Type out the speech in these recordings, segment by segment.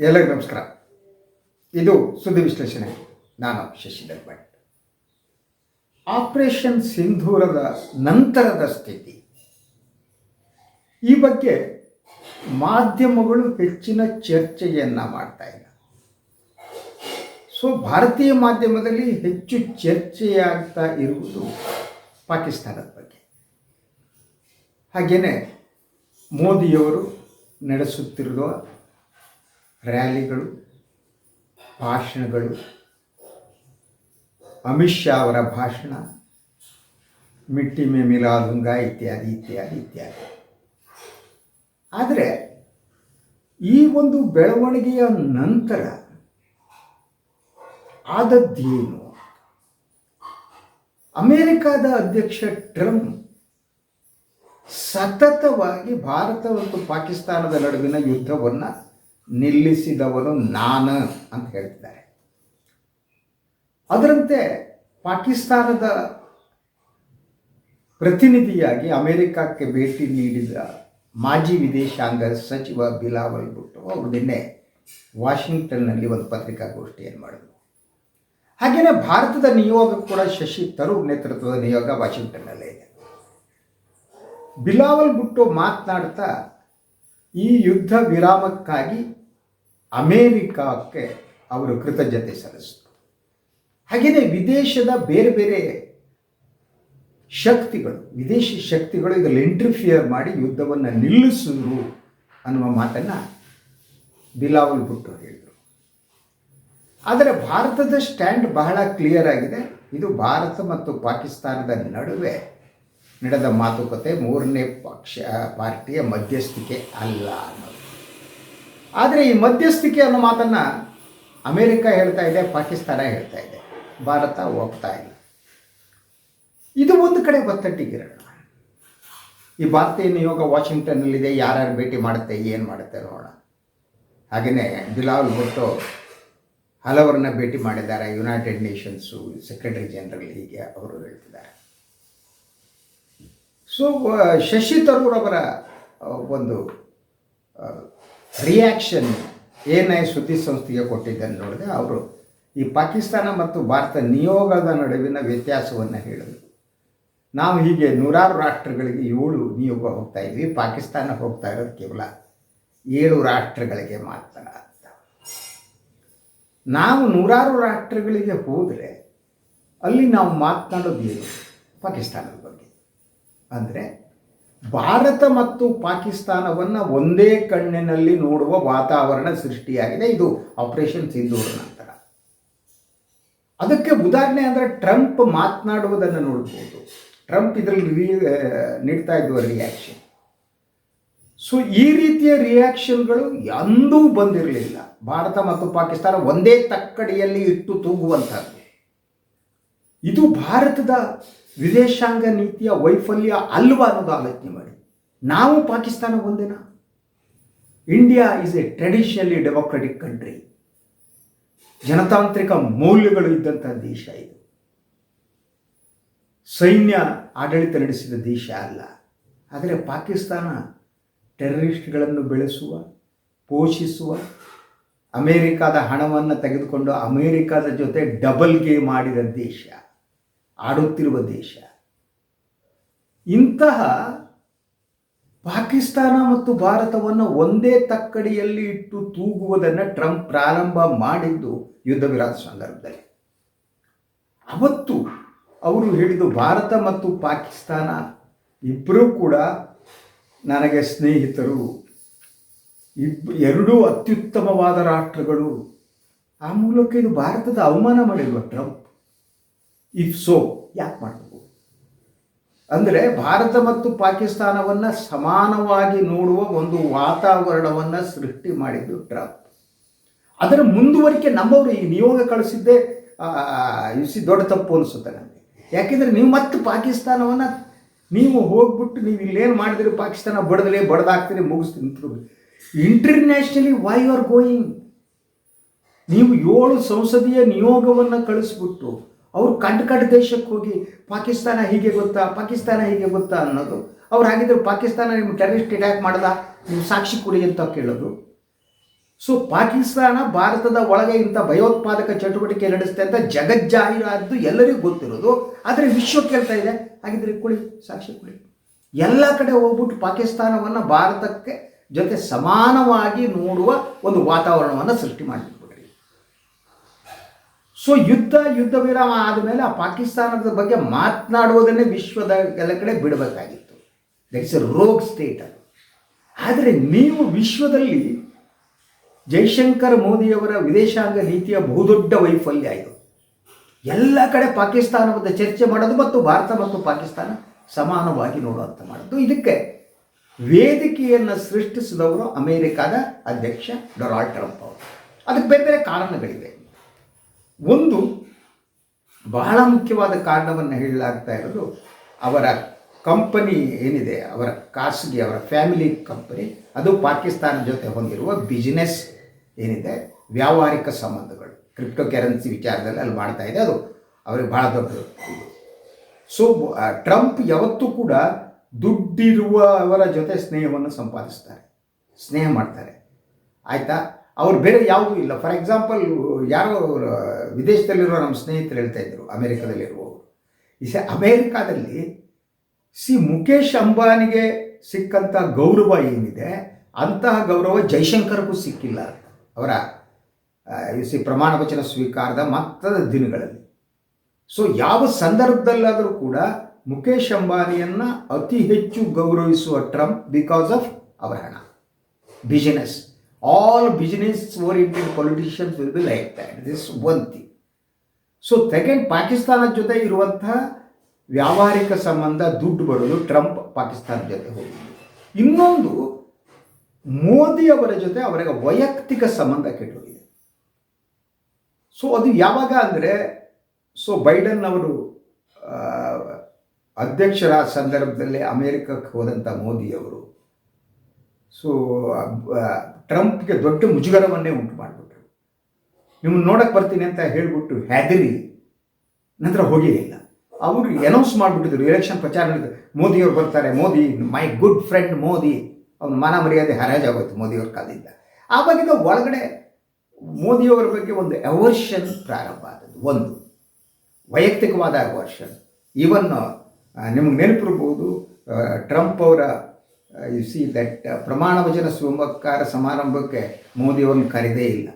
ಎಲ್ಲರಿಗೂ ನಮಸ್ಕಾರ. ಇದು ಸುದ್ದಿ ವಿಶ್ಲೇಷಣೆ. ನಾನು ಶಶಿಧರ್ ಭಟ್ ಆಪರೇಷನ್ ಸಿಂಧೂರದ ನಂತರದ ಸ್ಥಿತಿ. ಈ ಬಗ್ಗೆ ಮಾಧ್ಯಮಗಳು ಹೆಚ್ಚಿನ ಚರ್ಚೆಯನ್ನು ಮಾಡ್ತಾ ಇಲ್ಲ. ಸೊ, ಭಾರತೀಯ ಮಾಧ್ಯಮದಲ್ಲಿ ಹೆಚ್ಚು ಚರ್ಚೆಯಾಗ್ತಾ ಇರುವುದು ಪಾಕಿಸ್ತಾನದ ಬಗ್ಗೆ. ಹಾಗೆಯೇ ಮೋದಿಯವರು ನಡೆಸುತ್ತಿರುವ ರ್ಯಾಲಿಗಳು, ಭಾಷಣಗಳು, ಅಮಿತ್ ಶಾ ಅವರ ಭಾಷಣ, ಮಿಟ್ಟಿ ಮೇ ಮಿಲಾದುಂಗ ಇತ್ಯಾದಿ ಇತ್ಯಾದಿ ಇತ್ಯಾದಿ. ಆದರೆ ಈ ಒಂದು ಬೆಳವಣಿಗೆಯ ನಂತರ ಆದದ್ದೇನು? ಅಮೇರಿಕಾದ ಅಧ್ಯಕ್ಷ ಟ್ರಂಪ್ ಸತತವಾಗಿ ಭಾರತ ಮತ್ತು ಪಾಕಿಸ್ತಾನದ ನಡುವಿನ ಯುದ್ಧವನ್ನು ನಿಲ್ಲಿಸಿದವನು ನಾನು ಅಂತ ಹೇಳ್ತಿದ್ದಾರೆ. ಅದರಂತೆ ಪಾಕಿಸ್ತಾನದ ಪ್ರತಿನಿಧಿಯಾಗಿ ಅಮೆರಿಕಕ್ಕೆ ಭೇಟಿ ನೀಡಿದ ಮಾಜಿ ವಿದೇಶಾಂಗ ಸಚಿವ ಬಿಲಾವಲ್ ಭುಟ್ಟೋ ಅವರು ನಿನ್ನೆ ವಾಷಿಂಗ್ಟನ್ನಲ್ಲಿ ಒಂದು ಪತ್ರಿಕಾಗೋಷ್ಠಿಯನ್ನು ಮಾಡಿದರು. ಹಾಗೆಯೇ ಭಾರತದ ನಿಯೋಗ ಕೂಡ ಶಶಿ ತರೂರ್ ನೇತೃತ್ವದ ನಿಯೋಗ ವಾಷಿಂಗ್ಟನ್ನಲ್ಲೇ ಇದೆ. ಬಿಲಾವಲ್ ಭುಟ್ಟೋ ಮಾತನಾಡ್ತಾ ಈ ಯುದ್ಧ ವಿರಾಮಕ್ಕಾಗಿ ಅಮೇರಿಕಾಕ್ಕೆ ಅವರು ಕೃತಜ್ಞತೆ ಸಲ್ಲಿಸಿದರು. ಹಾಗೆಯೇ ವಿದೇಶದ ಬೇರೆ ಬೇರೆ ಶಕ್ತಿಗಳು, ವಿದೇಶಿ ಶಕ್ತಿಗಳು ಇದರಲ್ಲಿ ಇಂಟರ್ಫಿಯರ್ ಮಾಡಿ ಯುದ್ಧವನ್ನು ನಿಲ್ಲಿಸಿದ್ರು ಅನ್ನುವ ಮಾತನ್ನು ಬಿಲಾವಲ್ ಭುಟ್ಟೋ ಹೇಳಿದರು. ಆದರೆ ಭಾರತದ ಸ್ಟ್ಯಾಂಡ್ ಬಹಳ ಕ್ಲಿಯರ್ ಆಗಿದೆ. ಇದು ಭಾರತ ಮತ್ತು ಪಾಕಿಸ್ತಾನದ ನಡುವೆ ನಡೆದ ಮಾತುಕತೆ ಮೂರನೇ ಪಕ್ಷ ಪಾರ್ಟಿಯ ಮಧ್ಯಸ್ಥಿಕೆ ಅಲ್ಲ ಅನ್ನೋದು. ಆದರೆ ಈ ಮಧ್ಯಸ್ಥಿಕೆ ಅನ್ನೋ ಮಾತನ್ನು ಅಮೇರಿಕ ಹೇಳ್ತಾ ಇದೆ, ಪಾಕಿಸ್ತಾನ ಹೇಳ್ತಾ ಇದೆ. ಭಾರತ ಹೋಗ್ತಾ ಇಲ್ಲ. ಇದು ಒಂದು ಕಡೆ ಒತ್ತಟ್ಟಿಗಿರೋಣ ಈ ಭಾರತೀಯ ನಿಯೋಗ ವಾಷಿಂಗ್ಟನ್ನಲ್ಲಿದೆ, ಯಾರ್ಯಾರು ಭೇಟಿ ಮಾಡುತ್ತೆ, ಏನು ಮಾಡುತ್ತೆ ನೋಡೋಣ. ಹಾಗೆಯೇ ಬಿಲಾಲ್ ಭುಟ್ಟೋ ಹಲವರನ್ನ ಭೇಟಿ ಮಾಡಿದ್ದಾರೆ. ಯುನೈಟೆಡ್ ನೇಷನ್ಸು ಸೆಕ್ರೆಟರಿ ಜನರಲ್ ಹೀಗೆ ಅವರು ಹೇಳ್ತಿದ್ದಾರೆ. ಸೊ ಶಶಿ ತರೂರ್ ಅವರ ಒಂದು ರಿಯಾಕ್ಷನ್ ಏನೇ ಸುದ್ದಿ ಸಂಸ್ಥೆಗೆ ಕೊಟ್ಟಿದ್ದನ್ನು ನೋಡಿದೆ ಅವರು, ಈ ಪಾಕಿಸ್ತಾನ ಮತ್ತು ಭಾರತ ನಿಯೋಗದ ನಡುವಿನ ವ್ಯತ್ಯಾಸವನ್ನು ಹೇಳಿದರು. ನಾವು ಹೀಗೆ ನೂರಾರು ರಾಷ್ಟ್ರಗಳಿಗೆ ಏಳು ನಿಯೋಗ ಹೋಗ್ತಾ ಇದ್ವಿ, ಪಾಕಿಸ್ತಾನ ಹೋಗ್ತಾ ಇರೋದು ಕೇವಲ ಏಳು ರಾಷ್ಟ್ರಗಳಿಗೆ ಮಾತ್ರ ಅಂತ. ನಾವು ನೂರಾರು ರಾಷ್ಟ್ರಗಳಿಗೆ ಹೋದರೆ ಅಲ್ಲಿ ನಾವು ಮಾತನಾಡೋದು ಏನು? ಪಾಕಿಸ್ತಾನದ ಬಗ್ಗೆ. ಅಂದರೆ ಭಾರತ ಮತ್ತು ಪಾಕಿಸ್ತಾನವನ್ನು ಒಂದೇ ಕಣ್ಣಿನಲ್ಲಿ ನೋಡುವ ವಾತಾವರಣ ಸೃಷ್ಟಿಯಾಗಿದೆ. ಇದು ಆಪರೇಷನ್ ಸಿಂಧೂರ ನಂತರ. ಅದಕ್ಕೆ ಉದಾಹರಣೆ ಅಂದರೆ ಟ್ರಂಪ್ ಮಾತನಾಡುವುದನ್ನು ನೋಡ್ಬೋದು. ಟ್ರಂಪ್ ಇದರಲ್ಲಿ ರಿ ನೀಡ್ತಾ ಇದ್ದ ರಿಯಾಕ್ಷನ್ ಸೊ ಈ ರೀತಿಯ ರಿಯಾಕ್ಷನ್ಗಳು ಎಂದೂ ಬಂದಿರಲಿಲ್ಲ. ಭಾರತ ಮತ್ತು ಪಾಕಿಸ್ತಾನ ಒಂದೇ ತಕ್ಕಡಿಯಲ್ಲಿ ಇಟ್ಟು ತೂಗುವಂಥದ್ದು ಇದು ಭಾರತದ ವಿದೇಶಾಂಗ ನೀತಿಯ ವೈಫಲ್ಯ ಅಲ್ವಾ ಅನ್ನೋದು ಆಲೋಚನೆ ಮಾಡಿ. ನಾವು Pakistan ಒಂದೇನಾ? India is a traditionally democratic country ಜನತಾಂತ್ರಿಕ ಮೌಲ್ಯಗಳು ಇದ್ದಂಥ ದೇಶ ಇದು. ಸೈನ್ಯ ಆಡಳಿತ ನಡೆಸಿದ ದೇಶ ಅಲ್ಲ. ಆದರೆ ಪಾಕಿಸ್ತಾನ ಟೆರರಿಸ್ಟ್ಗಳನ್ನು ಬೆಳೆಸುವ, ಪೋಷಿಸುವ, ಅಮೇರಿಕಾದ ಹಣವನ್ನು ತೆಗೆದುಕೊಂಡು ಅಮೇರಿಕಾದ ಜೊತೆ ಡಬಲ್ ಗೇಮ್ ಮಾಡಿದ ದೇಶ. ಆಡುತ್ತಿರುವ ದೇಶ. ಇಂತಹ ಪಾಕಿಸ್ತಾನ ಮತ್ತು ಭಾರತವನ್ನು ಒಂದೇ ತಕ್ಕಡಿಯಲ್ಲಿ ಇಟ್ಟು ತೂಗುವುದನ್ನು ಟ್ರಂಪ್ ಪ್ರಾರಂಭ ಮಾಡಿದ್ದು ಯುದ್ಧ ವಿರಾಮ ಸಂದರ್ಭದಲ್ಲಿ. ಅವತ್ತು ಅವರು ಹೇಳಿದ್ದು ಭಾರತ ಮತ್ತು ಪಾಕಿಸ್ತಾನ ಇಬ್ಬರೂ ಕೂಡ ನನಗೆ ಸ್ನೇಹಿತರು. ಇಬ್ ಎರಡೂ ಅತ್ಯುತ್ತಮವಾದ ರಾಷ್ಟ್ರಗಳು. ಆ ಮೂಲಕ ಇದು ಭಾರತದ ಅವಮಾನ ಮಾಡಿರುವ ಟ್ರಂಪ್? ಇಫ್ ಸೋ ಯಾಕೆ ಮಾಡಬೇಕು ಅಂದರೆ ಭಾರತ ಮತ್ತು ಪಾಕಿಸ್ತಾನವನ್ನು ಸಮಾನವಾಗಿ ನೋಡುವ ಒಂದು ವಾತಾವರಣವನ್ನು ಸೃಷ್ಟಿ ಮಾಡಿದ್ದು ಟ್ರಂಪ್. ಅದರ ಮುಂದುವರಿಕೆ ನಮ್ಮವರು ಈ ನಿಯೋಗ ಕಳಿಸಿದ್ದೇ ಇಸಿ ದೊಡ್ಡ ತಪ್ಪು ಅನಿಸುತ್ತೆ ನನಗೆ ಯಾಕೆಂದರೆ ನೀವು ಮತ್ತು ಪಾಕಿಸ್ತಾನವನ್ನು ನೀವು ಹೋಗ್ಬಿಟ್ಟು ನೀವು ಇಲ್ಲೇನು ಮಾಡಿದ್ರೆ ಪಾಕಿಸ್ತಾನ ಬಡದಲೇ ಬಡದಾಗ್ತೀನಿ ಮುಗಿಸ್ತೀನಿ internationally why you are going ನೀವು ಏಳು ಸಂಸದೀಯ ನಿಯೋಗವನ್ನು ಕಳಿಸ್ಬಿಟ್ಟು ಅವರು ಕಂಡು ಕಂಡು ದೇಶಕ್ಕೆ ಹೋಗಿ ಪಾಕಿಸ್ತಾನ ಹೀಗೆ ಗೊತ್ತಾ, ಪಾಕಿಸ್ತಾನ ಹೀಗೆ ಗೊತ್ತಾ ಅನ್ನೋದು. ಅವ್ರು ಹಾಗಿದ್ರೆ ಪಾಕಿಸ್ತಾನ ನಿಮ್ಮ ಟೆರರಿಸ್ಟ್ ಅಟ್ಯಾಕ್ ಮಾಡಲ್ಲ ನೀವು ಸಾಕ್ಷಿ ಕೊಡಿ ಅಂತ ಕೇಳೋದು. ಸೊ ಪಾಕಿಸ್ತಾನ ಭಾರತದ ಒಳಗೆ ಇಂಥ ಭಯೋತ್ಪಾದಕ ಚಟುವಟಿಕೆ ನಡೆಸುತ್ತೆ ಅಂತ ಜಗಜ್ಜಾಹೀರಾದ್ದು ಎಲ್ಲರಿಗೂ ಗೊತ್ತಿರೋದು. ಆದರೆ ವಿಶ್ವ ಕೇಳ್ತಾ ಇದೆ, ಹಾಗಿದ್ರೆ ಕೊಡಿ, ಸಾಕ್ಷಿ ಕೊಡಿ. ಎಲ್ಲ ಕಡೆ ಹೋಗ್ಬಿಟ್ಟು ಪಾಕಿಸ್ತಾನವನ್ನು ಭಾರತಕ್ಕೆ ಜೊತೆ ಸಮಾನವಾಗಿ ನೋಡುವ ಒಂದು ವಾತಾವರಣವನ್ನು ಸೃಷ್ಟಿ ಮಾಡಿಬಿಟ್ರಿ ಸೊ ಯುದ್ಧ ಯುದ್ಧ ವಿರಾಮ ಆದಮೇಲೆ ಆ ಪಾಕಿಸ್ತಾನದ ಬಗ್ಗೆ ಮಾತನಾಡುವುದನ್ನೇ ವಿಶ್ವದ ಎಲ್ಲ ಕಡೆ ಬಿಡಬೇಕಾಗಿತ್ತು. That is a rogue state ಅದು. ಆದರೆ ನೀವು ವಿಶ್ವದಲ್ಲಿ ಜೈಶಂಕರ್ ಮೋದಿಯವರ ವಿದೇಶಾಂಗ ನೀತಿಯ ಬಹುದೊಡ್ಡ ವೈಫಲ್ಯ ಇದು. ಎಲ್ಲ ಕಡೆ ಪಾಕಿಸ್ತಾನದ ಚರ್ಚೆ ಮಾಡೋದು ಮತ್ತು ಭಾರತ ಮತ್ತು ಪಾಕಿಸ್ತಾನ ಸಮಾನವಾಗಿ ನೋಡುವಂಥ ಮಾಡೋದು. ಇದಕ್ಕೆ ವೇದಿಕೆಯನ್ನು ಸೃಷ್ಟಿಸಿದವರು ಅಮೆರಿಕಾದ ಅಧ್ಯಕ್ಷ ಡೊನಾಲ್ಡ್ ಟ್ರಂಪ್ ಅವರು. ಅದಕ್ಕೆ ಬೇರೆ ಬೇರೆ ಕಾರಣಗಳಿವೆ. ಒಂದು ಬಹಳ ಮುಖ್ಯವಾದ ಕಾರಣವನ್ನು ಹೇಳಲಾಗ್ತಾ ಇರೋದು ಅವರ ಕಂಪನಿ ಏನಿದೆ, ಅವರ ಖಾಸಗಿ, ಅವರ ಫ್ಯಾಮಿಲಿ ಕಂಪನಿ ಅದು ಪಾಕಿಸ್ತಾನ ಜೊತೆ ಹೊಂದಿರುವ ಬಿಸಿನೆಸ್ ಏನಿದೆ, ವ್ಯಾವಹಾರಿಕ ಸಂಬಂಧಗಳು. ಕ್ರಿಪ್ಟೋ ಕರೆನ್ಸಿ ವಿಚಾರದಲ್ಲಿ ಅಲ್ಲಿ ಮಾಡ್ತಾ ಇದೆ, ಅದು ಅವರಿಗೆ ಭಾಳ ದೊಡ್ಡ ಸೊ ಟ್ರಂಪ್ ಯಾವತ್ತೂ ಕೂಡ ದುಡ್ಡಿರುವವರ ಜೊತೆ ಸ್ನೇಹವನ್ನು ಸಂಪಾದಿಸ್ತಾರೆ, ಸ್ನೇಹ ಮಾಡ್ತಾರೆ. ಆಯಿತಾ? ಅವ್ರು ಬೇರೆ ಯಾವುದೂ ಇಲ್ಲ. ಫಾರ್ ಎಕ್ಸಾಂಪಲ್ ಯಾರೋ ಅವರ ವಿದೇಶದಲ್ಲಿರೋ ನಮ್ಮ ಸ್ನೇಹಿತರು ಹೇಳ್ತಾ ಇದ್ರು, ಅಮೇರಿಕಾದಲ್ಲಿರುವವರು. ಈ ಸ, ಅಮೇರಿಕಾದಲ್ಲಿ ಸಿ, ಮುಖೇಶ್ ಅಂಬಾನಿಗೆ ಸಿಕ್ಕಂಥ ಗೌರವ ಏನಿದೆ, ಅಂತಹ ಗೌರವ ಜೈಶಂಕರ್ಗೂ ಸಿಕ್ಕಿಲ್ಲ. ಅವರ ಸಿ, ಪ್ರಮಾಣ ವಚನ ಸ್ವೀಕಾರದ ಮತ್ತದ ದಿನಗಳಲ್ಲಿ. ಸೊ ಯಾವ ಸಂದರ್ಭದಲ್ಲಾದರೂ ಕೂಡ ಮುಖೇಶ್ ಅಂಬಾನಿಯನ್ನು ಅತಿ ಹೆಚ್ಚು ಗೌರವಿಸುವ ಟ್ರಂಪ್ ಬಿಕಾಸ್ ಆಫ್ ಅವರ ಹಣ. Business all business oriented politicians will be like that this one thing so second ಪಾಕಿಸ್ತಾನದ ಜೊತೆ ಇರುವಂತಹ ವ್ಯಾವಹಾರಿಕ ಸಂಬಂಧ ದುಡ್ಡು ಬರೋದು ಟ್ರಂಪ್ ಪಾಕಿಸ್ತಾನದ ಜೊತೆ ಹೋಗಿ ಇನ್ನೊಂದು, ಮೋದಿ ಅವರ ಜೊತೆ ಅವರಿಗೆ ವೈಯಕ್ತಿಕ ಸಂಬಂಧ ಕೆಟ್ಟೋಗಿದೆ. ಸೊ ಅದು ಯಾವಾಗ ಅಂದರೆ ಸೊ ಬೈಡನ್ ಅವರು ಅಧ್ಯಕ್ಷರ ಸಂದರ್ಭದಲ್ಲಿ ಅಮೇರಿಕಕ್ಕೆ ಹೋದಂಥ ಮೋದಿಯವರು ಸೊ ಟ್ರಂಪ್ಗೆ ದೊಡ್ಡ ಮುಜುಗರವನ್ನೇ ಉಂಟು ಮಾಡಿಬಿಟ್ರು. ನಿಮ್ಮನ್ನು ನೋಡಕ್ಕೆ ಬರ್ತೀನಿ ಅಂತ ಹೇಳಿಬಿಟ್ಟು ಹ್ಯಾದರಿ ನಂತರ ಹೋಗೇ ಇಲ್ಲ. ಅವರು ಅನೌನ್ಸ್ ಮಾಡಿಬಿಟ್ಟಿದ್ರು ಎಲೆಕ್ಷನ್ ಪ್ರಚಾರ ಮೋದಿಯವರು ಬರ್ತಾರೆ, Modi my good friend Modi, ಅವನ ಮಾನ ಮರ್ಯಾದೆ ಹರಾಜಾಗೋಯ್ತು ಮೋದಿಯವ್ರ ಕಾಲದಿಂದ. ಆವಾಗಿಂದ ಒಳಗಡೆ ಮೋದಿಯವರ ಬಗ್ಗೆ ಒಂದು ಅವರ್ಷನ್ ಪ್ರಾರಂಭ ಆದದ್ದು, ಒಂದು. ವೈಯಕ್ತಿಕವಾದ ಅವರ್ಷನ್ ಈವನ್ ನಿಮಗೆ ನೆನಪಿರ್ಬೋದು ಟ್ರಂಪ್ ಅವರ ಯು ಸಿ ದಟ್ ಪ್ರಮಾಣ ವಚನ ಸ್ವೀಕಾರ ಸಮಾರಂಭಕ್ಕೆ ಮೋದಿಯವ್ರನ್ನ ಕರೆದೇ ಇಲ್ಲ.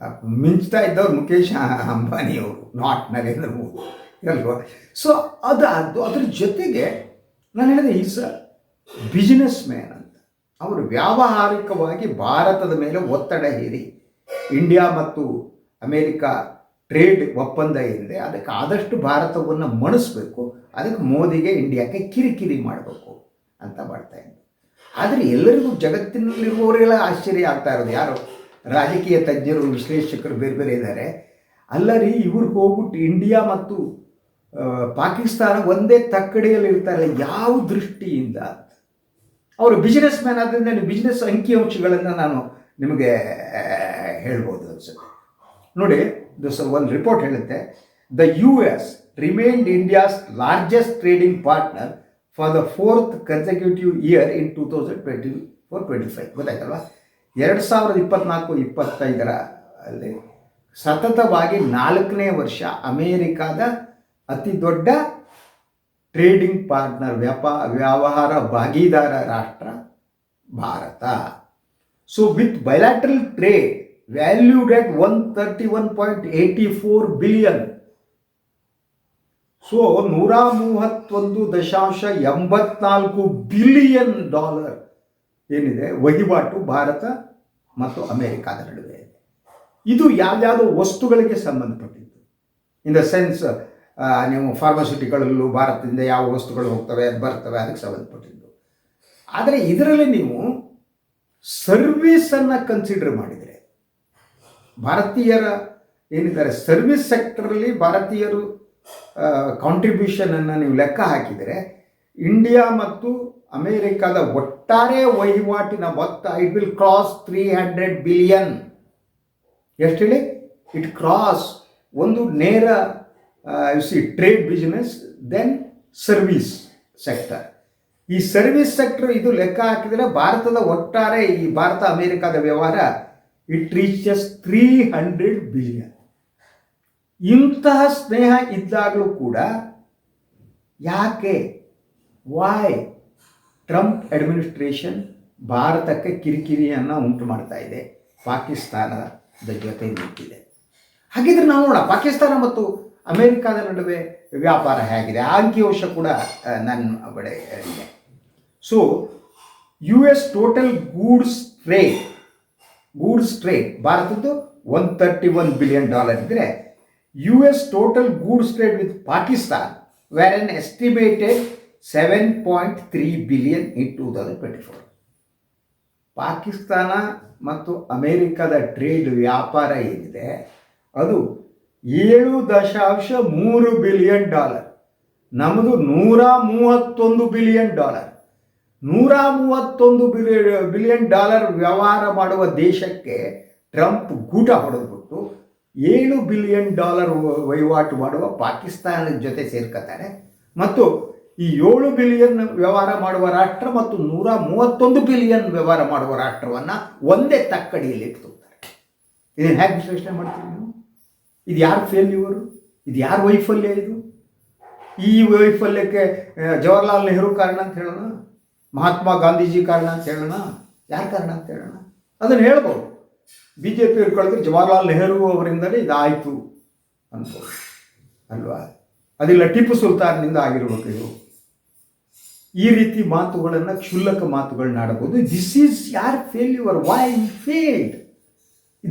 ಆ, ಮಿಂಚ್ತಾ ಇದ್ದವ್ರು ಮುಖೇಶ್ ಅಂಬಾನಿಯವರು ನಾಟ್ ನರೇಂದ್ರ ಮೋದಿ. ಅಲ್ವಾ ಸೊ ಅದು ಅದು ಅದ್ರ ಜೊತೆಗೆ ನಾನು ಹೇಳಿದೆ ಈಸ್ ಅ ಬಿಸ್ನೆಸ್ ಮ್ಯಾನ್ ಅಂತ. ಅವರು ವ್ಯಾವಹಾರಿಕವಾಗಿ ಭಾರತದ ಮೇಲೆ ಒತ್ತಡ ಹೇರಿ ಇಂಡಿಯಾ ಮತ್ತು ಅಮೇರಿಕಾ ಟ್ರೇಡ್ ಒಪ್ಪಂದ ಏನಿದೆ ಅದಕ್ಕೆ ಆದಷ್ಟು ಭಾರತವನ್ನು ಮಣಿಸ್ಬೇಕು ಅದಕ್ಕೆ ಮೋದಿಗೆ ಇಂಡಿಯಾಕ್ಕೆ ಕಿರಿಕಿರಿ ಮಾಡಬೇಕು. ಅಂತ ಮಾಡ್ತಾ ಇದ್ದರು ಆದರೆ ಎಲ್ಲರಿಗೂ ಜಗತ್ತಿನಲ್ಲಿರುವವರೆಲ್ಲ ಆಶ್ಚರ್ಯ ಆಗ್ತಾ ಇರೋದು. ಯಾರು? ರಾಜಕೀಯ ತಜ್ಞರು, ವಿಶ್ಲೇಷಕರು ಬೇರೆ ಬೇರೆ ಇದ್ದಾರೆ. ಅಲ್ಲ ರೀ ಇವ್ರಿಗೆ ಹೋಗ್ಬಿಟ್ಟು ಇಂಡಿಯಾ ಮತ್ತು ಪಾಕಿಸ್ತಾನ ಒಂದೇ ತಕ್ಕಡಿಯಲ್ಲಿ ಇರ್ತಾರೆ. ಯಾವ ದೃಷ್ಟಿಯಿಂದ? ಅವರು ಬಿಸ್ನೆಸ್ ಮ್ಯಾನ್ ಆದ್ದರಿಂದ ಬಿಸ್ನೆಸ್ ಅಂಕಿಅಂಶಗಳನ್ನು ನಾನು ನಿಮಗೆ ಹೇಳ್ಬೋದು ಅನ್ಸುತ್ತೆ. ನೋಡಿ ದಿಸ್ ಒಂದು ರಿಪೋರ್ಟ್ ಹೇಳುತ್ತೆ. The U S remained India's largest trading partner for the fourth consecutive year in two thousand twenty four twenty five ಗೊತ್ತಾಯ್ತಲ್ವಾ? ಎರಡು ಸಾವಿರದ ಇಪ್ಪತ್ನಾಲ್ಕು, ಇಪ್ಪತ್ತೈದರ ಅಲ್ಲಿ ಸತತವಾಗಿ ನಾಲ್ಕನೇ ವರ್ಷ ಅಮೇರಿಕಾದ ಅತಿ ದೊಡ್ಡ ಟ್ರೇಡಿಂಗ್ ಪಾರ್ಟ್ನರ್, ವ್ಯಾಪಾ, ವ್ಯವಹಾರ ಭಾಗಿದಾರ ರಾಷ್ಟ್ರ Bharat. So with bilateral trade valued at one thirty one point eighty four billion so ನೂರ ಮೂವತ್ತೊಂದು ದಶಾಂಶ ಎಂಬತ್ನಾಲ್ಕು ಬಿಲಿಯನ್ ಡಾಲರ್ ಏನಿದೆ? ವಹಿವಾಟು ಭಾರತ ಮತ್ತು ಅಮೆರಿಕಾದ ನಡುವೆ ಇದೆ. ಯಾವ್ಯಾವುದೋ ವಸ್ತುಗಳಿಗೆ ಸಂಬಂಧಪಟ್ಟಿದ್ದು. ಇನ್ ದ ಸೆನ್ಸ್ ನೀವು ಫಾರ್ಮಸಿಟಿಗಳಲ್ಲೂ ಭಾರತದಿಂದ ಯಾವ ವಸ್ತುಗಳು ಹೋಗ್ತವೆ ಬರ್ತವೆ, ಅದಕ್ಕೆ ಸಂಬಂಧಪಟ್ಟಿದ್ದು. ಆದರೆ ಇದರಲ್ಲಿ ನೀವು ಸರ್ವಿಸನ್ನು ಕನ್ಸಿಡರ್ ಮಾಡಿದರೆ, ಭಾರತೀಯರ ಏನಿದ್ದಾರೆ ಸರ್ವಿಸ್ ಸೆಕ್ಟರಲ್ಲಿ ಭಾರತೀಯರು ಕಾಂಟ್ರಿಬ್ಯೂಷನನ್ನು ನೀವು ಲೆಕ್ಕ ಹಾಕಿದರೆ ಇಂಡಿಯಾ ಮತ್ತು ಅಮೇರಿಕಾದ ಒಟ್ಟಾರೆ ವಹಿವಾಟಿನ ಮೊತ್ತ it will cross three hundred billion ಎಷ್ಟು ಹೇಳಿ? ಇಟ್ ಕ್ರಾಸ್ ಒಂದು ನೇರ C trade business then service sector ಈ ಸರ್ವಿಸ್ ಸೆಕ್ಟರ್ ಇದು ಲೆಕ್ಕ ಹಾಕಿದರೆ ಭಾರತದ ಒಟ್ಟಾರೆ ಈ ಭಾರತ ಅಮೇರಿಕಾದ ವ್ಯವಹಾರ it reaches three hundred billion ಇಂತಹ ಸ್ನೇಹ ಇದ್ದಾಗಲೂ ಕೂಡ ಯಾಕೆ ವಾಯ್ ಟ್ರಂಪ್ ಅಡ್ಮಿನಿಸ್ಟ್ರೇಷನ್ ಭಾರತಕ್ಕೆ ಕಿರಿಕಿರಿಯನ್ನು ಉಂಟು ಮಾಡ್ತಾ ಇದೆ, ಪಾಕಿಸ್ತಾನದ ಜೊತೆ ನಿಂತಿದೆ ಹಾಗಿದ್ರೆ ನಾವು ನೋಡೋಣ, ಪಾಕಿಸ್ತಾನ ಮತ್ತು ಅಮೆರಿಕಾದ ನಡುವೆ ವ್ಯಾಪಾರ ಹೇಗಿದೆ? ಆ ಅಂಕಿಅಂಶ ಕೂಡ ನನ್ನ ಬಡೆ ಇದೆ. So U S total goods trade goods trade ಭಾರತದ್ದು one thirty one billion dollar ಇದ್ದರೆ U total an estimated seven point three billion in two thousand twenty four Pakistan ಮತ್ತು ಅಮೇರಿಕದ ಟ್ರೇಡ್ ವ್ಯಾಪಾರ ಏನಿದೆ? ಅದು ಏಳು ದಶಾಂಶ ಮೂರು ಬಿಲಿಯನ್ ಡಾಲರ್ ನಮ್ಮದು ನೂರ ಮೂವತ್ತೊಂದು ಬಿಲಿಯನ್ ಡಾಲರ್ ನೂರ ಮೂವತ್ತೊಂದು ಬಿಲಿಯನ್ ಬಿಲಿಯನ್ ಡಾಲರ್ ವ್ಯವಹಾರ ಮಾಡುವ ದೇಶಕ್ಕೆ ಟ್ರಂಪ್ ಗೂಟ ಹೊಡೆದ್ಬಿಟ್ಟು ಏಳು ಬಿಲಿಯನ್ ಡಾಲರ್ ವಹಿವಾಟು ಮಾಡುವ ಪಾಕಿಸ್ತಾನದ ಜೊತೆ ಸೇರ್ಕೊತಾರೆ ಮತ್ತು ಈ ಏಳು ಬಿಲಿಯನ್ ವ್ಯವಹಾರ ಮಾಡುವ ರಾಷ್ಟ್ರ ಮತ್ತು ನೂರ ಮೂವತ್ತೊಂದು ಬಿಲಿಯನ್ ವ್ಯವಹಾರ ಮಾಡುವ ರಾಷ್ಟ್ರವನ್ನು ಒಂದೇ ತಕ್ಕಡಿಯಲ್ಲಿ ಇಟ್ಕೊಳ್ತಾರೆ. ಇದನ್ನು ಹೇಗೆ ವಿಶ್ಲೇಷಣೆ ಮಾಡ್ತೀವಿ ನೀವು? ಇದು ಯಾರು ಫೇಲ್ಯೂವರು ಇದು ಯಾರ ವೈಫಲ್ಯ ಇದು? ಈ ವೈಫಲ್ಯಕ್ಕೆ ಜವಾಹರ್ಲಾಲ್ ನೆಹರು ಕಾರಣ ಅಂತ ಹೇಳೋಣ? ಮಹಾತ್ಮ ಗಾಂಧೀಜಿ ಕಾರಣ ಅಂತ ಹೇಳೋಣ? ಯಾರು ಕಾರಣ ಅಂತ ಹೇಳೋಣ? ಅದನ್ನು ಹೇಳ್ಬೋದು. ಬಿ ಜೆ ಪಿ ಕಳೆದ್ರೆ ಜವಾಹರ್ಲಾಲ್ ನೆಹರು ಅವರಿಂದಲೇ ಇದಾಯಿತು ಅನ್ಕೋ ಅಲ್ವಾ? ಅದಿಲ್ಲ, ಟಿಪ್ಪು ಸುಲ್ತಾನ್ನಿಂದ ಆಗಿರ್ಬೇಕು ಇದು. ಈ ರೀತಿ ಮಾತುಗಳನ್ನು ಕ್ಷುಲ್ಲಕ ಮಾತುಗಳನ್ನ ಆಡಬಹುದು this is your failure why failed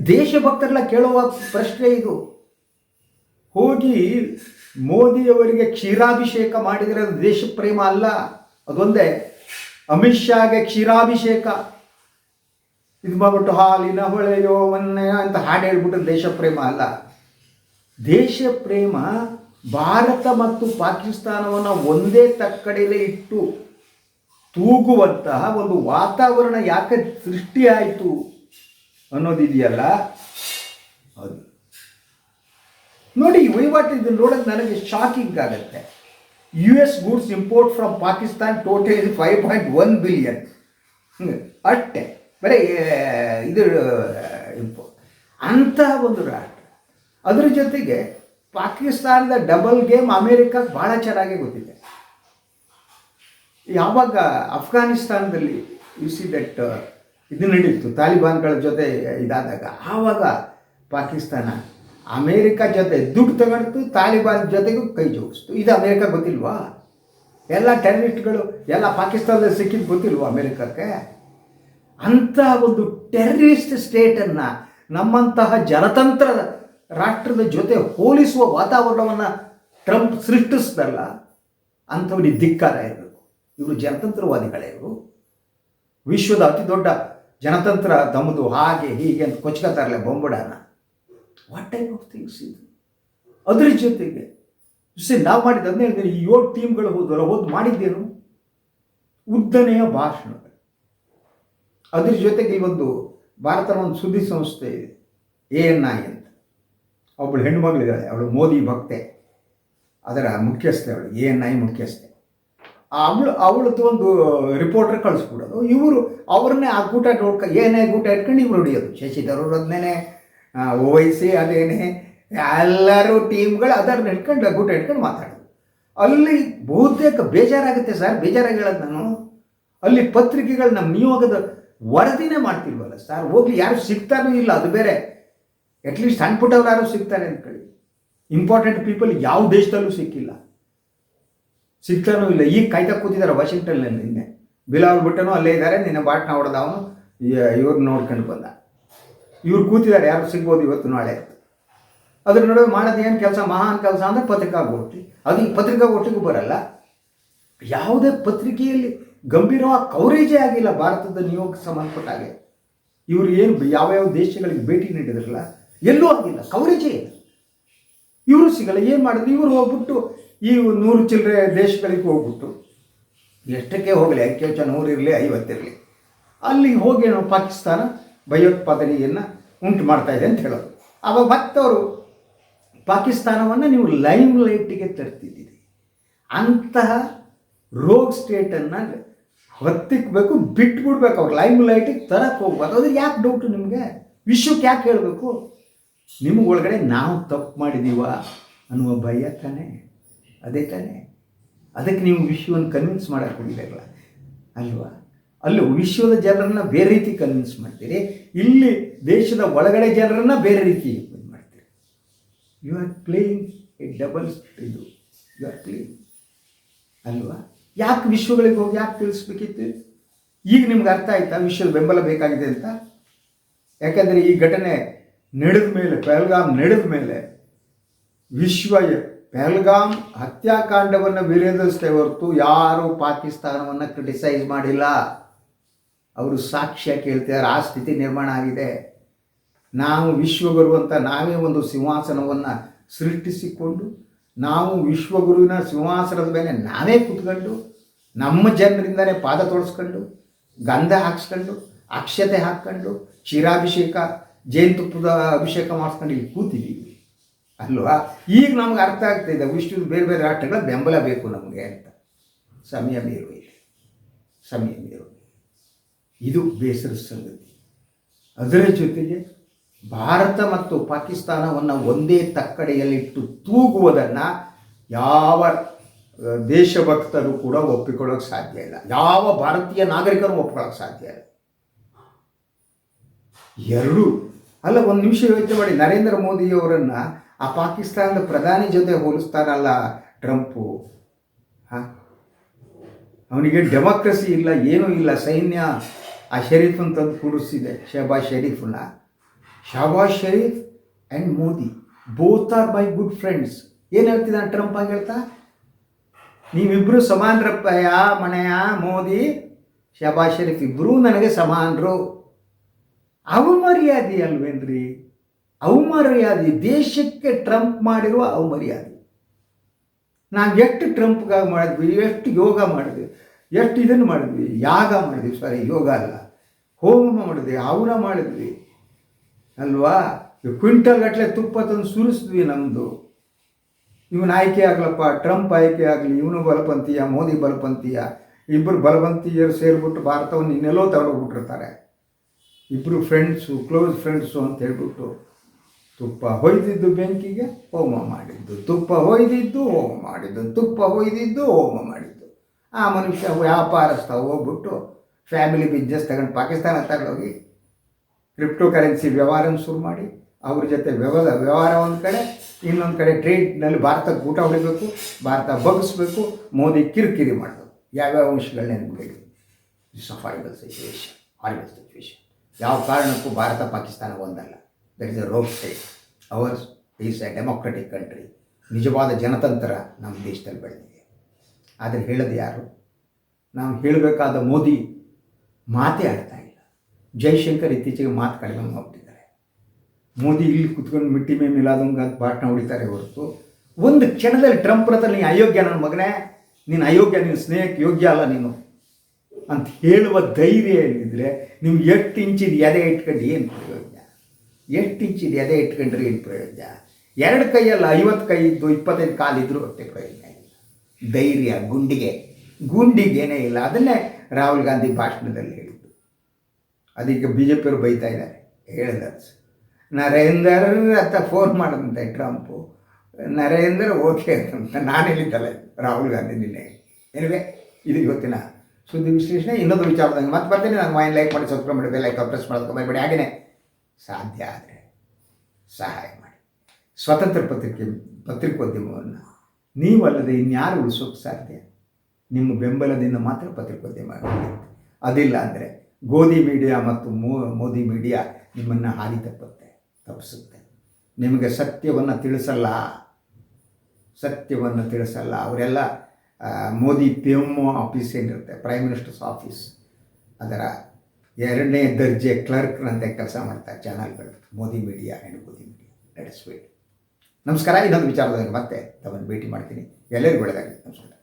ದೇಶಭಕ್ತರೆಲ್ಲ ಕೇಳುವ ಪ್ರಶ್ನೆ ಇದು. ಹೋಗಿ ಮೋದಿಯವರಿಗೆ ಕ್ಷೀರಾಭಿಷೇಕ ಮಾಡಿದರೆ ಅದು ದೇಶ ಪ್ರೇಮ ಅಲ್ಲ. ಅದೊಂದೇ. ಅಮಿತ್ ಶಾಗೆ ಕ್ಷೀರಾಭಿಷೇಕ. ಇದು ಬಂದ್ಬಿಟ್ಟು, ಹಾಲಿನ ಹೊಳೆಯೋ ಮೊನ್ನೆ ಅಂತ ಹಾಡು ಹೇಳ್ಬಿಟ್ಟು ದೇಶ ಪ್ರೇಮ ಅಲ್ಲ. ದೇಶ ಪ್ರೇಮ ಭಾರತ ಮತ್ತು ಪಾಕಿಸ್ತಾನವನ್ನು ಒಂದೇ ತಕ್ಕಡೆಯಲ್ಲೇ ಇಟ್ಟು ತೂಗುವಂತಹ ಒಂದು ವಾತಾವರಣ ಯಾಕೆ ಸೃಷ್ಟಿಯಾಯಿತು ಅನ್ನೋದಿದೆಯಲ್ಲ? ಅದು ನೋಡಿ ವಹಿವಾಟು ಇದನ್ನು ನೋಡೋದು ನನಗೆ ಶಾಕಿಂಗ್ ಆಗುತ್ತೆ. U S goods import from Pakistan total five point one billion ಅಷ್ಟೇ. ಬರೀ ಇದು ಇಂಪೋರ್ಟ್ ಅಂತಹ ಒಂದು ರಾಷ್ಟ್ರ. ಅದ್ರ ಜೊತೆಗೆ ಪಾಕಿಸ್ತಾನದ ಡಬಲ್ ಗೇಮ್ ಅಮೇರಿಕಾಗೆ ಭಾಳ ಚೆನ್ನಾಗಿ ಗೊತ್ತಿದೆ. ಯಾವಾಗ ಅಫ್ಘಾನಿಸ್ತಾನದಲ್ಲಿ ಯು ಸಿ ದಟ್ ಇದು ನಡೀತು, ತಾಲಿಬಾನ್ಗಳ ಜೊತೆ ಇದಾದಾಗ, ಆವಾಗ ಪಾಕಿಸ್ತಾನ ಅಮೇರಿಕ ಜೊತೆ ದುಡ್ಡು ತಗೊಂಡು ತಾಲಿಬಾನ್ ಜೊತೆಗೂ ಕೈ ಜೋಡಿಸ್ತು. ಇದು ಅಮೇರಿಕ ಗೊತ್ತಿಲ್ವಾ? ಎಲ್ಲ ಟೆರರಿಸ್ಟ್ಗಳು ಎಲ್ಲ ಪಾಕಿಸ್ತಾನದಲ್ಲಿ ಸಿಕ್ಕಿದ್ದು ಗೊತ್ತಿಲ್ವಾ ಅಮೇರಿಕಕ್ಕೆ? ಅಂತಹ ಒಂದು ಟೆರರಿಸ್ಟ್ ಸ್ಟೇಟನ್ನು ನಮ್ಮಂತಹ ಜನತಂತ್ರ ರಾಷ್ಟ್ರದ ಜೊತೆ ಹೋಲಿಸುವ ವಾತಾವರಣವನ್ನು ಟ್ರಂಪ್ ಸೃಷ್ಟಿಸ್ದಲ್ಲ ಅಂಥವ್ರಿಗೆ ಧಿಕ್ಕಾರ ಇರಬೇಕು. ಇವರು ಜನತಂತ್ರವಾದಿಗಳೇ ಇವರು. ವಿಶ್ವದ ಅತಿ ದೊಡ್ಡ ಜನತಂತ್ರ ತಮ್ಮದು ಹಾಗೆ ಹೀಗೆ ಅಂತ ಕೊಚ್ಕೋತಾರಲ್ಲ ಬೊಂಬುಡಾನ. ವಾಟ್ ಟೈಪ್ ಆಫ್ ಥಿಂಗ್ಸ್ ಇದು? ಅದ್ರ ಜೊತೆಗೆ ಸರಿ ನಾವು ಮಾಡಿದ್ದು ಅದನ್ನೇ ಹೇಳಿದ್ರೆ ಈ ಏಳು ಟೀಮ್ಗಳು ಹೋದಲ್ಲ ಹೋದ್ ಮಾಡಿದ್ದೇನು? ಉದ್ದನೆಯ ಭಾಷಣ. ಅದ್ರ ಜೊತೆಗೆ ಇವತ್ತು ಭಾರತದ ಒಂದು ಸುದ್ದಿ ಸಂಸ್ಥೆ ಇದೆ. ಎ ಎನ್ ಐ ಅಂತ ಒಬ್ಬಳು ಹೆಣ್ಣುಮಗಳಿದ್ದಾಳೆ ಅವಳು ಮೋದಿ ಭಕ್ತೆ. ಅದರ ಮುಖ್ಯಸ್ಥೆ ಅವಳು ಎ ಎನ್ ಐ ಮುಖ್ಯಸ್ಥೆ. ಅವಳು, ಅವಳದ್ದು ಒಂದು ರಿಪೋರ್ಟರ್ ಕಳಿಸ್ಬಿಡೋದು. ಇವರು ಅವ್ರನ್ನೇ ಆ ಗೂಟ ನೋಡ್ಕೊ ಏನೇ ಗೂಟ ಇಟ್ಕೊಂಡು ಇವ್ರು ಹೊಡಿಯೋದು. ಶಶಿ ತರೂರ್ ಅದನ್ನೇ ಓವೈಸಿ ಅದೇನೇ, ಎಲ್ಲರೂ ಟೀಮ್ಗಳು ಅದನ್ನು ಇಟ್ಕೊಂಡು ಗೂಟ ಇಟ್ಕೊಂಡು ಮಾತಾಡೋದು. ಅಲ್ಲಿ ಬಹುತೇಕ ಬೇಜಾರಾಗುತ್ತೆ ಸರ್. ಬೇಜಾರಾಗಿ ಹೇಳೋದು ನಾನು. ಅಲ್ಲಿ ಪತ್ರಿಕೆಗಳು ನಮ್ಮ ನಿಯೋಗದ ವರದಿನೇ ಮಾಡ್ತಿಲ್ವಲ್ಲ ಸರ್ ಹೋಗ್ಲಿ, ಯಾರು ಸಿಗ್ತಾನೂ ಇಲ್ಲ, ಅದು ಬೇರೆ. ಅಟ್ಲೀಸ್ಟ್ ಸಣ್ಣ ಪುಟ್ಟವ್ರು ಯಾರು ಸಿಗ್ತಾರೆ ಅಂದ್ಕೊಳ್ಳಿ ಇಂಪಾರ್ಟೆಂಟ್ ಪೀಪಲ್ ಯಾವ ದೇಶದಲ್ಲೂ ಸಿಕ್ಕಿಲ್ಲ. ಸಿಗ್ತಾನೂ ಇಲ್ಲ. ಈಗ ಕಾಯ್ತಾ ಕೂತಿದ್ದಾರೆ ವಾಷಿಂಗ್ಟನ್ನಲ್ಲಿ ನಿನ್ನೆ. ಬಿಲಾವ್ ಬಿಟ್ಟನು ಅಲ್ಲೇ ಇದ್ದಾರೆ. ನಿನ್ನೆ ಬಾಟ್ನ ಹೊಡೆದ ಅವನು. ಇವ್ರನ್ನ ನೋಡ್ಕೊಂಡು ಬಂದ. ಇವ್ರು ಕೂತಿದ್ದಾರೆ ಯಾರು ಸಿಗ್ಬೋದು ಇವತ್ತು ನಾಳೆ ಅದ್ರ ನಡುವೆ ಮಾಡೋದು ಏನು ಕೆಲಸ? ಮಹಾನ್ ಕೆಲಸ ಅಂದರೆ ಪತ್ರಿಕಾಗೋಷ್ಠಿ. ಅದು ಈ ಪತ್ರಿಕಾಗೋಷ್ಠಿಗೂ ಬರಲ್ಲ. ಯಾವುದೇ ಪತ್ರಿಕೆಯಲ್ಲಿ ಗಂಭೀರವಾಗಿ ಕವರೇಜೇ ಆಗಿಲ್ಲ ಭಾರತದ ನಿಯೋಗ ಸಂಬಂಧಪಟ್ಟ ಹಾಗೆ. ಇವರು ಏನು ಯಾವ ಯಾವ ದೇಶಗಳಿಗೆ ಭೇಟಿ ನೀಡಿದ್ರಲ್ಲ, ಎಲ್ಲೂ ಆಗಿಲ್ಲ ಕವರೇಜೇ ಇಲ್ಲ. ಇವರು ಸಿಗಲ್ಲ, ಏನು ಮಾಡಿದ್ರು? ಇವರು ಹೋಗ್ಬಿಟ್ಟು ಈ ನೂರು ಚಿಲ್ಲರೆ ದೇಶಗಳಿಗೆ ಹೋಗ್ಬಿಟ್ಟು ಎಷ್ಟಕ್ಕೆ ಹೋಗಲಿ? ಐಕ್ಯಚ ನೂರಿರಲಿ ಐವತ್ತಿರಲಿ ಅಲ್ಲಿ ಹೋಗಿ ಪಾಕಿಸ್ತಾನ ಭಯೋತ್ಪಾದನೆಯನ್ನು ಉಂಟು ಮಾಡ್ತಾ ಇದೆ ಅಂತ ಹೇಳೋದು. ಆವಾಗ ಭಕ್ತವರು ಪಾಕಿಸ್ತಾನವನ್ನು ನೀವು ಲೈಮ್ ಲೈಟಿಗೆ ತರ್ತಿದ್ದೀರಿ. ಅಂತಹ ರೋಗ್ ಸ್ಟೇಟನ್ನು ಹೊತ್ತಿಕ್ಬೇಕು ಬಿಟ್ಬಿಡ್ಬೇಕು. ಅವ್ರು ಲೈಮ್ ಲೈಟಿಗೆ ತರಕ್ಕೆ ಹೋಗ್ಬಾರ್ದು. ಅದ್ರ ಯಾಕೆ ಡೌಟು ನಿಮಗೆ? ವಿಶ್ವಕ್ಕೆ ಯಾಕೆ ಹೇಳಬೇಕು? ನಿಮ್ಗೆ ಒಳಗಡೆ ನಾವು ತಪ್ಪು ಮಾಡಿದೀವ ಅನ್ನುವ ಭಯ ತಾನೇ. ಅದೇ ತಾನೆ. ಅದಕ್ಕೆ ನೀವು ವಿಶ್ವವನ್ನು ಕನ್ವಿನ್ಸ್ ಮಾಡಕ್ಕೆ ಹೋಗಿದ್ದಾರಲ್ಲ ಅಲ್ವಾ? ಅಲ್ಲೂ ವಿಶ್ವದ ಜನರನ್ನ ಬೇರೆ ರೀತಿ ಕನ್ವಿನ್ಸ್ ಮಾಡ್ತೀರಿ. ಇಲ್ಲಿ ದೇಶದ ಒಳಗಡೆ ಜನರನ್ನ ಬೇರೆ ರೀತಿ ಮಾಡ್ತೀರಿ. You are playing a double ಇದು. ಯು ಆರ್ ಕ್ಲೀನ್ ಅಲ್ವಾ? ಯಾಕೆ ವಿಶ್ವಗಳಿಗೆ ಹೋಗಿ ಯಾಕೆ ತಿಳಿಸ್ಬೇಕಿತ್ತು? ಈಗ ನಿಮ್ಗೆ ಅರ್ಥ ಆಯ್ತಾ ವಿಶ್ವದ ಬೆಂಬಲ ಬೇಕಾಗಿದೆ ಅಂತ? ಯಾಕಂದರೆ ಈ ಘಟನೆ ನಡೆದ ಮೇಲೆ, ಪೆಹಲ್ಗಾಮ್ ನಡೆದ ಮೇಲೆ ವಿಶ್ವ ಪಹಲ್ಗಾಮ್ ಹತ್ಯಾಕಾಂಡವನ್ನು ವಿರೋಧಿಸ್ತೇ ಹೊರತು ಯಾರು ಪಾಕಿಸ್ತಾನವನ್ನು ಕ್ರಿಟಿಸೈಸ್ ಮಾಡಿಲ್ಲ. ಅವರು ಸಾಕ್ಷ್ಯ ಕೇಳ್ತಿದ್ದಾರೆ, ಆ ಸ್ಥಿತಿ ನಿರ್ಮಾಣ ಆಗಿದೆ. ನಾವು ವಿಶ್ವ ಬರುವಂಥ ನಾವೇ ಒಂದು ಸಿಂಹಾಸನವನ್ನು ಸೃಷ್ಟಿಸಿಕೊಂಡು ನಾವು ವಿಶ್ವಗುರುವಿನ ಸಿಂಹಾಸನದ ಮೇಲೆ ನಾವೇ ಕೂತ್ಕೊಂಡು, ನಮ್ಮ ಜನರಿಂದನೇ ಪಾದ ತೊಳಸ್ಕೊಂಡು ಗಂಧ ಹಾಕ್ಸ್ಕೊಂಡು, ಅಕ್ಷತೆ ಹಾಕ್ಕೊಂಡು, ಕ್ಷೀರಾಭಿಷೇಕ, ಜೇನುತುಪ್ಪದ ಅಭಿಷೇಕ ಮಾಡಿಸ್ಕೊಂಡು ಇಲ್ಲಿ ಕೂತಿದ್ದೀವಿ. ಅಲ್ವಾ? ಈಗ ನಮ್ಗೆ ಅರ್ಥ ಆಗ್ತಿದೆ ವಿಶ್ವದ ಬೇರೆ ಬೇರೆ ರಾಷ್ಟ್ರಗಳ ಬೆಂಬಲ ಬೇಕು ನಮಗೆ ಅಂತ. ಸಮಯ ಮೀರು ಸಮಿಯ ಸಮಯ ಮೀರು ಇದು ಬೇಸರ ಸಂಗತಿ. ಅದರ ಜೊತೆಗೆ ಭಾರತ ಮತ್ತು ಪಾಕಿಸ್ತಾನವನ್ನು ಒಂದೇ ತಕ್ಕಡೆಯಲ್ಲಿಟ್ಟು ತೂಗುವುದನ್ನು ಯಾವ ದೇಶಭಕ್ತರು ಕೂಡ ಒಪ್ಪಿಕೊಳ್ಳೋಕೆ ಸಾಧ್ಯ ಇಲ್ಲ. ಯಾವ ಭಾರತೀಯ ನಾಗರಿಕರು ಒಪ್ಪಿಕೊಳ್ಳೋಕೆ ಸಾಧ್ಯ ಇಲ್ಲ. ಎರಡು, ಅಲ್ಲ, ಒಂದು ನಿಮಿಷ ಯೋಚನೆ ಮಾಡಿ. ನರೇಂದ್ರ ಮೋದಿಯವರನ್ನು ಆ ಪಾಕಿಸ್ತಾನದ ಪ್ರಧಾನಿ ಜೊತೆ ಹೋಲಿಸ್ತಾರಲ್ಲ ಟ್ರಂಪು? ಹಾಂ? ಅವನಿಗೆ ಡೆಮಾಕ್ರಸಿ ಇಲ್ಲ, ಏನೂ ಇಲ್ಲ. ಸೈನ್ಯ ಆ ಶರೀಫನ್ ತಂದು ಕೂಡಿಸಿದೆ Shahbaz ಶರೀಫನ್ನ Shahbaz Sharif and Modi. Both are my good friends ಏನು ಹೇಳ್ತಿದ್ದಾನೆ ಟ್ರಂಪ್ ಆಗಿ ಹೇಳ್ತಾ? ನೀವಿಬ್ಬರು ಸಮಾನರಪ್ಪಯ್ಯ ಮನೆಯ ಮೋದಿ, ಶಹಬಾಜ್ ಶರೀಫ್ ಇಬ್ಬರೂ ನನಗೆ ಸಮಾನರು. ಅವಮರ್ಯಾದೆ ಅಲ್ವೇನ್ರಿ ಅವಮರ್ಯಾದೆ. ದೇಶಕ್ಕೆ ಟ್ರಂಪ್ ಮಾಡಿರುವ ಅವಮರ್ಯಾದೆ. ನಾವು ಎಷ್ಟು ಟ್ರಂಪ್ಗಾಗಿ ಮಾಡಿದ್ವಿ, ಎಷ್ಟು ಯೋಗ ಮಾಡಿದ್ವಿ, ಎಷ್ಟು ಇದನ್ನು ಮಾಡಿದ್ವಿ, ಯಾಗ ಮಾಡಿದ್ವಿ ಸಾರಿ ಯೋಗ ಅಲ್ಲ. ಹೋಮ ಮಾಡಿದ್ವಿ, ಅವನ ಮಾಡಿದ್ವಿ. ಅಲ್ವಾ? ಕ್ವಿಂಟಲ್ ಗಟ್ಟಲೆ ತುಪ್ಪ ತಂದು ಸುರಿಸಿದ್ವಿ ನಮ್ಮದು ಇವನು ಆಯ್ಕೆ ಆಗಲಪ್ಪ, ಟ್ರಂಪ್ ಆಯ್ಕೆ ಆಗಲಿ, ಇವನು ಬಲಪಂಥೀಯ, ಮೋದಿ ಬಲಪಂಥೀಯ. ಇಬ್ಬರು ಬಲಪಂಥೀಯರು ಸೇರಿಬಿಟ್ಟು ಭಾರತವನ್ನು ಇನ್ನೆಲ್ಲೋ ತಗೊಂಡೋಗ್ಬಿಟ್ಟಿರ್ತಾರೆ. ಇಬ್ಬರು ಫ್ರೆಂಡ್ಸು ಕ್ಲೋಸ್ ಫ್ರೆಂಡ್ಸು ಅಂತ ಹೇಳ್ಬಿಟ್ಟು ತುಪ್ಪ ಹೊಯ್ದಿದ್ದು ಬೆಂಕಿಗೆ, ಹೋಮ ಮಾಡಿದ್ದು. ತುಪ್ಪ ಹೊಯ್ದಿದ್ದು, ಹೋಮ ಮಾಡಿದ್ದು. ತುಪ್ಪ ಹೊಯ್ದಿದ್ದು, ಹೋಮ ಮಾಡಿದ್ದು. ಆ ಮನುಷ್ಯ ವ್ಯಾಪಾರಸ್ಥ ಹೋಗ್ಬಿಟ್ಟು ಫ್ಯಾಮಿಲಿ ಬಿಸ್ನೆಸ್ ತಗೊಂಡು ಪಾಕಿಸ್ತಾನ ತಗೊಂಡೋಗಿ ಕ್ರಿಪ್ಟೋ ಕರೆನ್ಸಿ ವ್ಯವಹಾರನ ಶುರು ಮಾಡಿ, ಅವ್ರ ಜೊತೆ ವ್ಯವಹಾರ ವ್ಯವಹಾರ ಒಂದು ಕಡೆ, ಇನ್ನೊಂದು ಕಡೆ ಟ್ರೇಡ್ನಲ್ಲಿ ಭಾರತಕ್ಕೆ ಊಟ ಹೊಡಿಬೇಕು, ಭಾರತ ಬಗ್ಗಿಸ್ಬೇಕು ಮೋದಿ ಕಿರಿಕಿರಿ ಮಾಡಬೇಕು. ಯಾವ್ಯಾವ ಅಂಶಗಳನ್ನ ನಿಮ್ಗೆ it's a horrible situation horrible situation ಯಾವ ಕಾರಣಕ್ಕೂ ಭಾರತ, ಪಾಕಿಸ್ತಾನ ಒಂದಲ್ಲ. That is a rogue state ours is a democratic country ನಿಜವಾದ ಜನತಂತ್ರ ನಮ್ಮ ದೇಶದಲ್ಲಿ ಬೆಳೆದಿದೆ. ಆದರೆ ಹೇಳೋದು ಯಾರು? ನಾವು ಹೇಳಬೇಕಾದ ಮೋದಿ ಮಾತೇ ಆಡ್ತಾ ಜೈಶಂಕರ್ ಇತ್ತೀಚೆಗೆ ಮಾತು ಕಡಿಮೆ ಹೋಗ್ತಿದ್ದಾರೆ ಮೋದಿ ಇಲ್ಲಿ ಕುತ್ಕೊಂಡು ಮಿಟ್ಟಿ ಮೇ ಮಿಲಾದಂಗ ಅಂತ ಭಾಷಣ ಹೊಡಿತಾರೆ ಹೊರತು. ಒಂದು ಕ್ಷಣದಲ್ಲಿ ಟ್ರಂಪ್ ಹತ್ರ ನೀನು ಅಯೋಗ್ಯ ನನ್ನ ಮಗನೇ, ನೀನು ಅಯೋಗ್ಯ, ನೀನು ಸ್ನೇಹಕ್ಕೆ ಯೋಗ್ಯ ಅಲ್ಲ ನೀನು. ಅಂತ ಹೇಳುವ ಧೈರ್ಯ ಏನಿದ್ರೆ ನೀವು ಎಷ್ಟು ಇಂಚಿದ ಎದೆ ಇಟ್ಕೊಂಡು ಏನು ಪ್ರಯೋಜನ ಎಷ್ಟು ಇಂಚಿದ ಎದೆ ಇಟ್ಕೊಂಡ್ರೆ ಏನು ಪ್ರಯೋಜನ ಎರಡು ಕೈಯಲ್ಲ ಐವತ್ತು ಕೈ ಇದ್ದು ಇಪ್ಪತ್ತೈದು ಕಾಲಿದ್ರು ಅಷ್ಟೇ ಪ್ರಯೋಜನ ಇಲ್ಲ. ಧೈರ್ಯ, ಗುಂಡಿಗೆ. ಗುಂಡಿಗೇನೇ ಇಲ್ಲ. ಅದನ್ನೇ ರಾಹುಲ್ ಗಾಂಧಿ ಭಾಷಣದಲ್ಲಿ ಹೇಳಿದ್ದು ಅದೀಗ ಬಿ ಜೆ ಪಿಯವರು ಬೈತಾ ಇದ್ದಾರೆ ಹೇಳಿದ ನರೇಂದ್ರ ಅಂತ ಫೋನ್ ಮಾಡಿದಂತೆ ಟ್ರಂಪು. ನರೇಂದ್ರ ಓಕೆ ಅಂತ ನಾನು ಹೇಳಿದ್ದಲ್ಲ, ರಾಹುಲ್ ಗಾಂಧಿ ನಿನ್ನೆ. ಏನಿವೆ ಇದು ಇವತ್ತಿನ ಸುದ್ದಿ ವಿಶ್ಲೇಷಣೆ. ಇನ್ನೊಂದು ವಿಚಾರದಂಗೆ ಮತ್ತೆ ಬರ್ತೀನಿ. ನಾನು ಮೈನ್ ಲೈಕ್ ಮಾಡಿ ಸಬ್ಸ್ಕ್ರೈಬ್ ಮಾಡಿ ಲೈಕ್ ಪ್ರೆಸ್ ಮಾಡೋದಕ್ಕೆ ಬರಬೇಡಿ ಹಾಗೆಯೇ ಸಾಧ್ಯ ಆದರೆ ಸಹಾಯ ಮಾಡಿ. ಸ್ವತಂತ್ರ ಪತ್ರಿಕೆ, ಪತ್ರಿಕೋದ್ಯಮವನ್ನು ನೀವಲ್ಲದೆ ಇನ್ಯಾರು ಉಳಿಸೋಕ್ಕೆ ಸಾಧ್ಯ? ನಿಮ್ಮ ಬೆಂಬಲದಿಂದ ಮಾತ್ರ ಪತ್ರಿಕೋದ್ಯಮ. ಅದಿಲ್ಲ ಅಂದರೆ ಗೋಧಿ ಮೀಡಿಯಾ ಮತ್ತು ಮೋ, ಮೋದಿ ಮೀಡಿಯಾ ನಿಮ್ಮನ್ನು ಹಾದಿ ತಪ್ಪುತ್ತೆ ತಪ್ಪಿಸುತ್ತೆ. ನಿಮಗೆ ಸತ್ಯವನ್ನು ತಿಳಿಸಲ್ಲ ಸತ್ಯವನ್ನು ತಿಳಿಸಲ್ಲ. ಅವರೆಲ್ಲ Modi P M O office ಏನಿರುತ್ತೆ ಪ್ರೈಮ್ ಮಿನಿಸ್ಟರ್ಸ್ ಆಫೀಸ್ ಅದರ ಎರಡನೇ ದರ್ಜೆ ಕ್ಲರ್ಕ್ನಂತೆ ಕೆಲಸ ಮಾಡ್ತಾರೆ ಚಾನಲ್ಗಳು, Modi media and Modi media. Wait ನಮಸ್ಕಾರ, ಇನ್ನೊಂದು ವಿಚಾರದಲ್ಲಿ ಮತ್ತೆ ತಮ್ಮನ್ನು ಭೇಟಿ ಮಾಡ್ತೀನಿ. ಎಲ್ಲರಿಗೂ ಒಳ್ಳೆಯದಾಗಲಿ ನಮಸ್ಕಾರ.